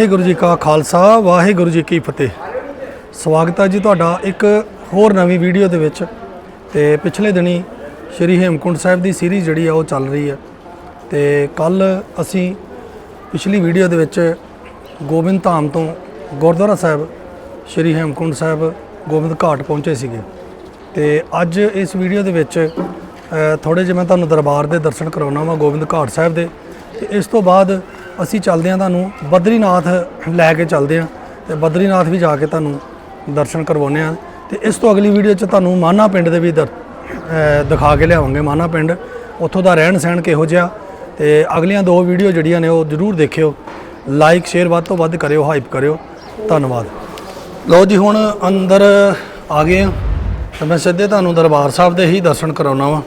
ਵਾਹਿਗੁਰੂ ਜੀ ਕਾ ਖਾਲਸਾ, ਵਾਹਿਗੁਰੂ ਜੀ ਕੀ ਫਤਿਹ। ਸਵਾਗਤ ਹੈ ਜੀ ਤੁਹਾਡਾ ਇੱਕ ਹੋਰ ਨਵੀਂ ਵੀਡੀਓ ਦੇ ਵਿੱਚ। ਤੇ ਪਿਛਲੇ ਦਿਨੀ ਸ਼੍ਰੀ ਹੇਮਕੁੰਟ ਸਾਹਿਬ ਦੀ ਸੀਰੀਜ਼ ਜਿਹੜੀ ਆ ਉਹ ਚੱਲ ਰਹੀ ਹੈ। ਤੇ ਕੱਲ ਅਸੀਂ ਪਿਛਲੀ ਵੀਡੀਓ ਦੇ ਵਿੱਚ ਗੋਬਿੰਦ ਧਾਮ ਤੋਂ ਗੁਰਦੁਆਰਾ ਸਾਹਿਬ, ਸ਼੍ਰੀ ਹੇਮਕੁੰਟ ਸਾਹਿਬ ਗੋਬਿੰਦ ਘਾਟ ਪਹੁੰਚੇ ਸੀਗੇ। ਤੇ ਅੱਜ ਇਸ ਵੀਡੀਓ ਦੇ ਵਿੱਚ ਥੋੜੇ ਜਿਹਾ ਮੈਂ ਤੁਹਾਨੂੰ ਦਰਬਾਰ ਦੇ ਦਰਸ਼ਨ ਕਰਾਉਣਾ ਵਾ ਗੋਬਿੰਦ ਘਾਟ ਸਾਹਿਬ ਦੇ। ਤੇ ਇਸ ਤੋਂ ਬਾਅਦ ਅਸੀਂ ਚੱਲਦੇ ਹਾਂ ਤੁਹਾਨੂੰ ਬਦਰੀਨਾਥ ਲੈ ਕੇ ਚੱਲਦੇ ਹਾਂ ਤੇ ਬਦਰੀਨਾਥ ਵੀ ਜਾ ਕੇ ਤੁਹਾਨੂੰ ਦਰਸ਼ਨ ਕਰਵਾਉਂਦੇ ਹਾਂ ਤੇ ਇਸ ਤੋਂ ਅਗਲੀ ਵੀਡੀਓ 'ਚ ਤੁਹਾਨੂੰ ਮਾਨਾ ਪਿੰਡ ਦੇ ਵੀ ਦਰ- ਦਿਖਾ ਕੇ ਲਿਆਵਾਂਗੇ ਮਾਨਾ ਪਿੰਡ। ਉੱਥੋਂ ਦਾ ਰਹਿਣ ਸਹਿਣ ਕਿਹੋ ਜਿਹਾ ਤੇ ਅਗਲੀਆਂ ਦੋ ਵੀਡੀਓ ਜਿਹੜੀਆਂ ਨੇ ਉਹ ਜ਼ਰੂਰ ਦੇਖਿਓ। ਲਾਈਕ ਸ਼ੇਅਰ ਵੱਧ ਤੋਂ ਵੱਧ ਕਰਿਓ ਹਾਈਪ ਕਰਿਓ। ਧੰਨਵਾਦ। ਲਓ ਜੀ, ਹੁਣ ਅੰਦਰ ਆ ਗਏ ਆ ਤੇ ਮੈਂ ਸਿੱਧੇ ਤੁਹਾਨੂੰ ਦਰਬਾਰ ਸਾਹਿਬ ਦੇ ਹੀ ਦਰਸ਼ਨ ਕਰਾਉਣਾ ਵਾ।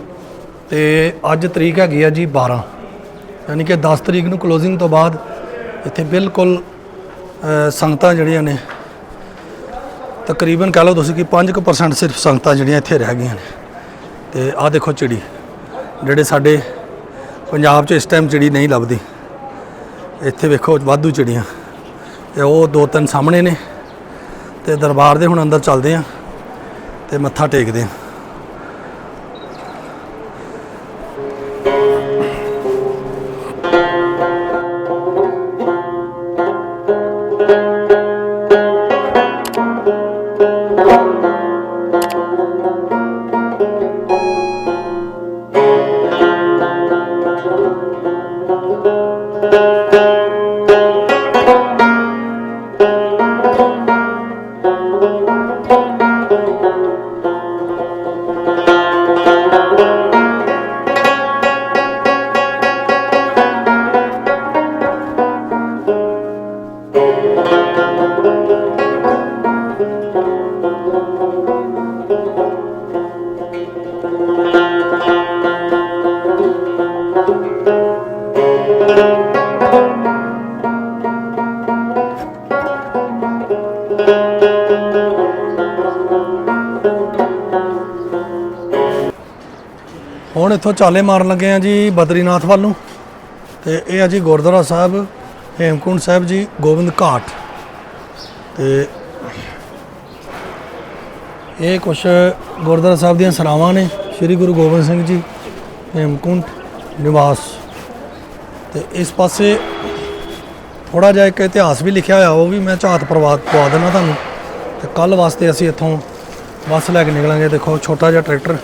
ਤੇ ਅੱਜ ਤਰੀਕ ਹੈਗੀ ਆ ਜੀ 12 ਯਾਨੀ ਕਿ 10 ਤਰੀਕ ਨੂੰ ਕਲੋਜ਼ਿੰਗ ਤੋਂ ਬਾਅਦ ਇੱਥੇ ਬਿਲਕੁਲ ਸੰਗਤਾਂ ਜਿਹੜੀਆਂ ਨੇ, ਤਕਰੀਬਨ ਕਹ ਲਓ ਤੁਸੀਂ ਕਿ 5% ਸਿਰਫ ਸੰਗਤਾਂ ਜਿਹੜੀਆਂ ਇੱਥੇ ਰਹਿ ਗਈਆਂ ਨੇ। ਤੇ ਆਹ ਦੇਖੋ ਚਿੜੀ, ਜਿਹੜੇ ਸਾਡੇ ਪੰਜਾਬ 'ਚ ਇਸ ਟਾਈਮ ਚਿੜੀ ਨਹੀਂ ਲੱਭਦੀ। ਇੱਥੇ ਵੇਖੋ ਵਾਧੂ ਚਿੜੀਆਂ, ਤੇ ਉਹ ਦੋ ਤਿੰਨ ਸਾਹਮਣੇ ਨੇ, ਤੇ ਦਰਬਾਰ ਦੇ ਹੁਣ ਅੰਦਰ ਚੱਲਦੇ ਆ, ਤੇ ਮੱਥਾ ਟੇਕਦੇ ਆ। ਹੁਣ ਇੱਥੋਂ ਚਾਲੇ ਮਾਰਨ ਲੱਗੇ ਆ ਜੀ ਬਦਰੀਨਾਥ ਵੱਲ ਨੂੰ। ਤੇ ਇਹ ਆ ਜੀ ਗੁਰਦੁਆਰਾ ਸਾਹਿਬ, ਹੇਮਕੁੰਟ ਸਾਹਿਬ ਜੀ, ਗੋਬਿੰਦ ਘਾਟ। ਤੇ ਇਹ ਕੁਛ ਗੁਰਦੁਆਰਾ ਸਾਹਿਬ ਦੀਆਂ ਸਰਾਵਾਂ ਨੇ, ਸ੍ਰੀ ਗੁਰੂ ਗੋਬਿੰਦ ਸਿੰਘ ਜੀ, ਹੇਮਕੁੰਟ, ਨਿਵਾਸ। ਤੇ ਇਸ ਪਾਸੇ ਥੋੜਾ ਜਿਹਾ ਇੱਕ ਇਤਿਹਾਸ ਵੀ ਲਿਖਿਆ ਹੋਇਆ, ਉਹ ਵੀ ਮੈਂ ਝਾਤ ਪ੍ਰਵਾਦ ਪਵਾ ਦੇਣਾ ਤੁਹਾਨੂੰ। ਤੇ ਕੱਲ ਵਾਸਤੇ ਅਸੀਂ ਇੱਥੋਂ ਬੱਸ ਲੈ ਕੇ ਨਿਕਲਾਂਗੇ, ਦੇਖੋ, ਛੋਟਾ ਜਿਹਾ ਟਰੈਕਟਰ।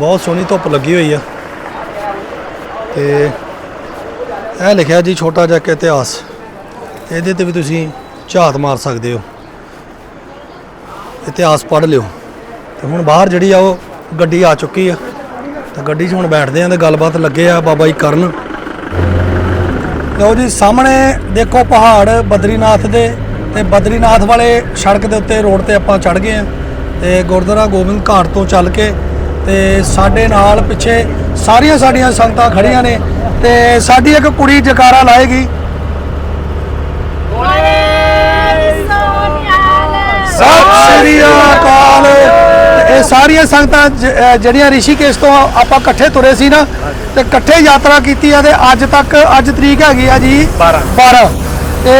ਬਹੁਤ ਸੋਹਣੀ ਧੁੱਪ ਲੱਗੀ ਹੋਈ ਆ। ਤੇ ਇਹ ਲਿਖਿਆ ਜੀ ਛੋਟਾ ਜਿਹਾ ਇੱਕ ਇਤਿਹਾਸ। ਇਹਦੇ ਤੇ ਵੀ ਤੁਸੀਂ ਝਾਤ ਮਾਰ ਸਕਦੇ ਹੋ। ਇਤਿਹਾਸ ਪੜ੍ਹ ਲਿਓ। ਤੇ ਹੁਣ ਬਾਹਰ ਜਿਹੜੀ ਆ ਉਹ ਗੱਡੀ ਆ ਚੁੱਕੀ ਆ। ਤੇ ਗੱਡੀ 'ਚ ਹੁਣ ਬੈਠਦੇ ਆਂ ਤੇ ਗੱਲਬਾਤ ਲੱਗੇ ਆ ਬਾਬਾ ਜੀ ਕਰਨ। ਲਓ ਜੀ, ਸਾਹਮਣੇ ਦੇਖੋ ਪਹਾੜ ਬਦਰੀਨਾਥ ਦੇ ਤੇ ਬਦਰੀਨਾਥ ਵਾਲੇ ਸੜਕ ਦੇ ਉੱਤੇ ਰੋਡ ਤੇ ਆਪਾਂ ਚੜ ਗਏ ਆ। ਤੇ ਗੁਰਦੁਆਰਾ ਗੋਬਿੰਦ ਘਾਟ ਤੋਂ ਚੱਲ ਕੇ ਤੇ ਸਾਡੇ ਨਾਲ ਪਿੱਛੇ ਸਾਰੀਆਂ ਸਾਡੀਆਂ ਸੰਗਤਾਂ ਖੜੀਆਂ ਨੇ ਤੇ ਸਾਡੀ ਇੱਕ ਕੁੜੀ ਜਕਾਰਾ ਲਾਏਗੀ। ਸਤਿ ਸ੍ਰੀ ਅਕਾਲ। ਇਹ ਸਾਰੀਆਂ ਸੰਗਤਾਂ ਜਿਹੜੀਆਂ ਰਿਸ਼ੀਕੇਸ਼ ਤੋਂ ਆਪਾਂ ਇਕੱਠੇ ਤੁਰੇ ਸੀ ਨਾ ਤੇ ਇਕੱਠੇ ਯਾਤਰਾ ਕੀਤੀ ਆ ਤੇ ਅੱਜ ਤੱਕ ਅੱਜ ਤਰੀਕ ਹੈਗੀ ਆ ਜੀ 12 12 ਤੇ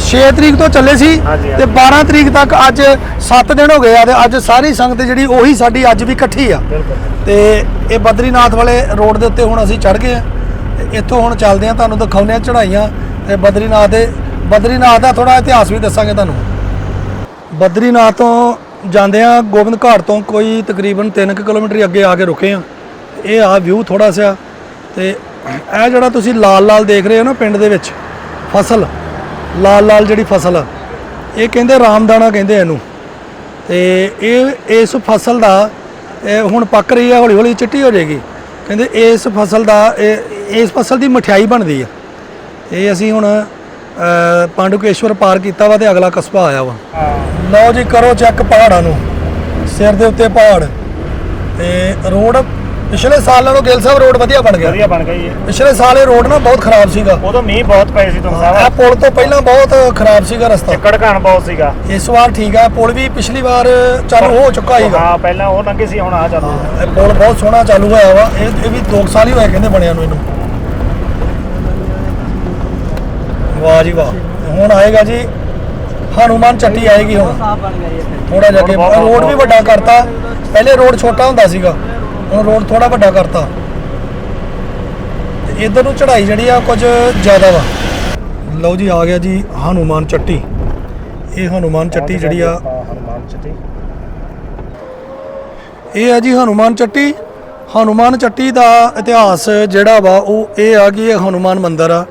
6 ਤਰੀਕ ਤੋਂ ਚੱਲੇ ਸੀ ਹਾਂਜੀ, ਤੇ 12 ਤਰੀਕ ਤੱਕ ਅੱਜ 7 ਦਿਨ ਹੋ ਗਏ ਆ ਤੇ ਅੱਜ ਸਾਰੀ ਸੰਗਤ ਜਿਹੜੀ ਉਹੀ ਸਾਡੀ ਅੱਜ ਵੀ ਇਕੱਠੀ ਆ। ਤੇ ਇਹ ਬਦਰੀਨਾਥ ਵਾਲੇ ਰੋਡ ਦੇ ਉੱਤੇ ਹੁਣ ਅਸੀਂ ਚੜ ਗਏ ਆ। ਤੇ ਇੱਥੋਂ ਹੁਣ ਚੱਲਦੇ ਆ ਤੁਹਾਨੂੰ ਦਿਖਾਉਂਦੇ ਆ ਚੜਾਈਆਂ ਤੇ ਬਦਰੀਨਾਥ ਦੇ ਬਦਰੀਨਾਥ ਦਾ ਥੋੜਾ ਇਤਿਹਾਸ ਵੀ ਦੱਸਾਂਗੇ ਤੁਹਾਨੂੰ। ਬਦਰੀਨਾਥ ਤੋਂ ਜਾਂਦੇ ਆ ਗੋਬਿੰਦ ਘਾਟ ਤੋਂ ਕੋਈ ਤਕਰੀਬਨ 3 ਕਿਲੋਮੀਟਰ ਹੀ ਅੱਗੇ ਆ ਕੇ ਰੁਕੇ ਆ। ਇਹ ਆ ਵਿਊ ਥੋੜਾ ਜਿਹਾ ਤੇ ਇਹ ਜਿਹੜਾ ਤੁਸੀਂ ਲਾਲ ਲਾਲ ਦੇਖ ਰਹੇ ਹੋ ਨਾ ਪਿੰਡ ਦੇ ਵਿੱਚ ਫਸਲ ਲਾਲ ਲਾਲ ਜਿਹੜੀ ਫਸਲ ਇਹ ਕਹਿੰਦੇ ਰਾਮਦਾਣਾ ਕਹਿੰਦੇ ਇਹਨੂੰ। ਤੇ ਇਹ, ਇਸ ਫਸਲ ਦਾ ਹੁਣ ਪੱਕ ਰਹੀ ਹੈ ਹੌਲੀ ਹੌਲੀ ਚਿੱਟੀ ਹੋ ਜਾਏਗੀ। ਕਹਿੰਦੇ ਇਸ ਫਸਲ ਦਾ, ਇਹ, ਇਸ ਫਸਲ ਦੀ ਮਠਿਆਈ ਬਣਦੀ ਆ। ਇਹ ਅਸੀਂ ਹੁਣ ਪਾਂਡੂਕੇਸ਼ਵਰ ਪਾਰ ਕੀਤਾ ਵਾ ਤੇ ਅਗਲਾ ਕਸਬਾ ਆਇਆ ਵਾ। ਲਓ ਜੀ, ਕਰੋ ਚੈੱਕ ਪਹਾੜਾਂ ਨੂੰ। ਸਿਰ ਦੇ ਉੱਤੇ ਪਹਾੜ। ਤੇ ਰੋਡ ਪਿਛਲੇ ਸਾਲ ਨਾਲੋਂ ਗਿੱਲ ਸਾਹਿਬ ਰੋਡ ਵਧੀਆ ਬਣ ਗਿਆ। ਵਧੀਆ ਬਣ ਗਈ ਜੀ ਪਿਛਲੇ ਸਾਲ ਇਹ ਰੋਡ ਨਾ ਬਹੁਤ ਖਰਾਬ ਸੀਗਾ। ਉਦੋਂ ਮੀਂਹ ਬਹੁਤ ਪਏ ਸੀ ਤੁਮ ਇਹ ਸਾਹਿਬ ਪੁਲ ਤੋਂ ਪਹਿਲਾਂ ਬਹੁਤ ਖਰਾਬ ਸੀਗਾ ਰਸਤਾ। ਚੱਕੜ ਘਾਣ ਬਹੁਤ ਸੀਗਾ। ਇਸ ਵਾਰ ਠੀਕ ਹੈ ਪੁਲ ਵੀ ਪਿਛਲੀ ਵਾਰ ਚਾਲੂ ਹੋ ਚੁੱਕਾ ਸੀਗਾ। ਹਾਂ ਪਹਿਲਾਂ ਉਹ ਲੰਘੇ ਸੀ ਹੁਣ ਆ ਚੱਲੂ ਇਹ ਪੁਲ ਬਹੁਤ ਸੋਹਣਾ ਚਾਲੂ ਹੋਇਆ ਵਾ। ਇਹ ਇਹ ਵੀ 2 ਸਾਲ ਹੀ ਹੋਏ ਕਹਿੰਦੇ ਬਣਿਆ ਨੂੰ ਇਹਨੂੰ। ਵਾਹ ਜੀ ਵਾਹ। ਹੁਣ ਆਏਗਾ ਜੀ ਹਨੂਮਾਨ ਚੱਟੀ ਆਏਗੀ ਹੁਣ। ਥੋੜਾ ਜਿਹਾ ਅੱਗੇ ਰੋਡ ਵੀ ਵੱਡਾ ਕਰਤਾ। ਪਹਿਲੇ ਰੋਡ ਛੋਟਾ ਹੁੰਦਾ ਸੀਗਾ। ਹੁਣ ਰੋਡ ਥੋੜਾ ਵੱਡਾ ਕਰਤਾ। ਤੇ ਇਧਰ ਨੂੰ ਚੜ੍ਹਾਈ ਜਿਹੜੀ ਆ ਕੁਝ ਜ਼ਿਆਦਾ ਵਾ। ਲਓ ਜੀ ਆ ਗਿਆ ਜੀ ਹਨੂਮਾਨ ਚੱਟੀ। ਇਹ ਹਨੂਮਾਨ ਚੱਟੀ ਜਿਹੜੀ ਆ। ਹਨੂਮਾਨ ਚੱਟੀ। ਇਹ ਹੈ ਜੀ ਹਨੂਮਾਨ ਚੱਟੀ। ਹਨੂਮਾਨ ਚੱਟੀ ਦਾ ਇਤਿਹਾਸ ਜਿਹੜਾ ਵਾ ਉਹ ਇਹ ਆ ਕਿ ਇਹ ਹਨੂਮਾਨ ਮੰਦਿਰ ਆ।